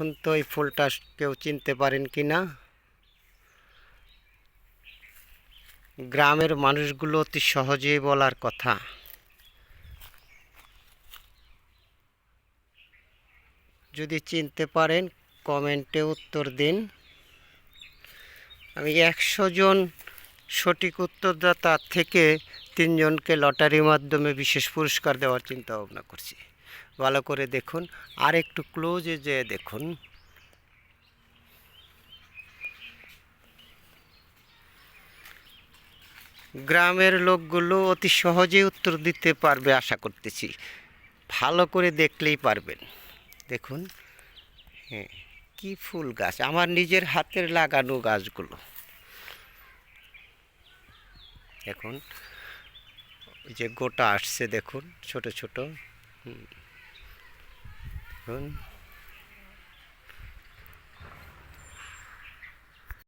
এখন তো এই ফুলটা কেউ চিনতে পারেন কি না? গ্রামের মানুষগুলো অতি সহজেই বলার কথা। যদি চিনতে পারেন, কমেন্টে উত্তর দিন। আমি একশো জন সঠিক উত্তরদাতা থেকে তিনজনকে লটারির মাধ্যমে বিশেষ পুরস্কার দেওয়ার চিন্তা ভাবনা করছি। ভালো করে দেখুন। আর একটু ক্লোজে যেয়ে দেখুন। গ্রামের লোকগুলো অতি সহজেই উত্তর দিতে পারবে আশা করতেছি। ভালো করে দেখলেই পারবেন। দেখুন। হ্যাঁ কী ফুল গাছ। আমার নিজের হাতের লাগানো গাছগুলো। এখন যে গোটা আসছে, দেখুন, ছোট ছোট। হুম। 嗯